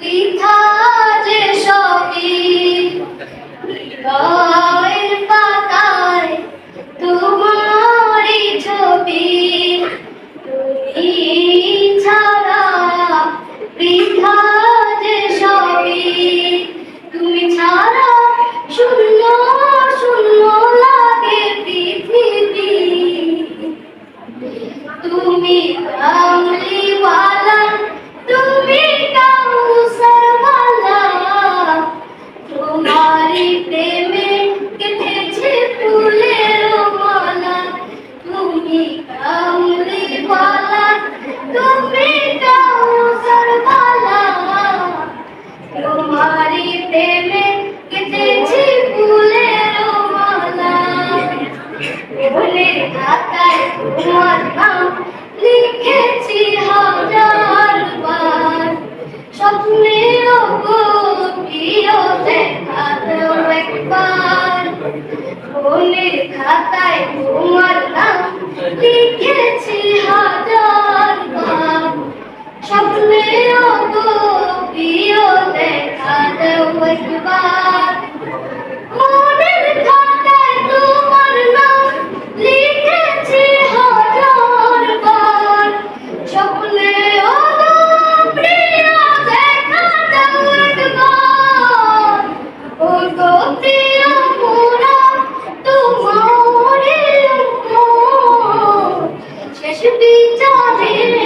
বৃথা যে সবই, হৃদয়ের পাতায় তোমারই ছবি তুমি ছাড়া বৃথা যে সবই, তুমি ছাড়া শূন্য শূন্য লাগে তুমি কামলিওয়ালা তোমারি প্রেমে কেটেছে ফুলের মালা। তুমি কামলিওয়ালা তুমি কাউসারওয়ালা তোমারি প্রেমে কেটেছে ফুলের মালা। মনের খাতায় তোমার কবির খাতায় তোমার নাম লিখেছি হাজার বার। স্বপ্নেও তো প্রিয় দেখা দেও একবার। Oh, go, যাবে